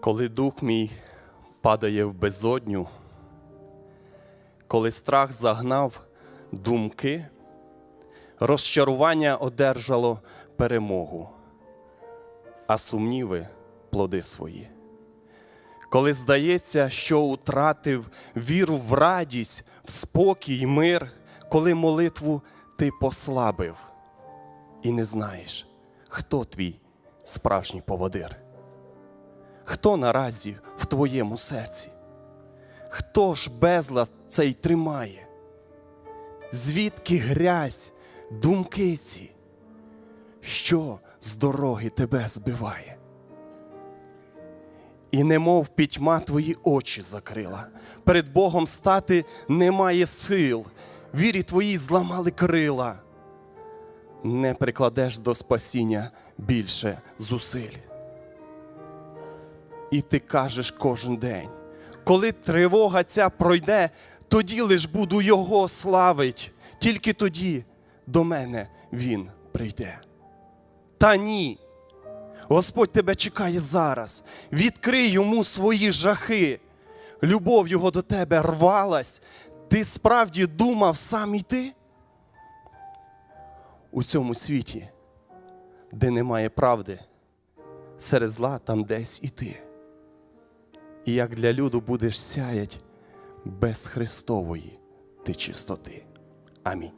Коли дух мій падає в безодню, коли страх загнав думки, розчарування одержало перемогу, а сумніви плоди свої. Коли здається, що утратив віру в радість, в спокій, мир, коли молитву ти послабив і не знаєш, хто твій справжній поводир. Хто наразі в твоєму серці? Хто ж безлад цей тримає? Звідки грязь, думки ці? Що з дороги тебе збиває? І немов пітьма твої очі закрила. Перед Богом стати немає сил, вірі твої зламали крила. Не прикладеш до спасіння більше зусиль. І ти кажеш кожен день, коли тривога ця пройде, тоді лиш буду його славить, тільки тоді до мене він прийде. Та ні. Господь тебе чекає зараз. Відкрий йому свої жахи. Любов його до тебе рвалась. Ти справді думав сам іти? У цьому світі, де немає правди, серед зла там десь і ти. І як для люду будеш сяять без Христової ти чистоти. Амінь.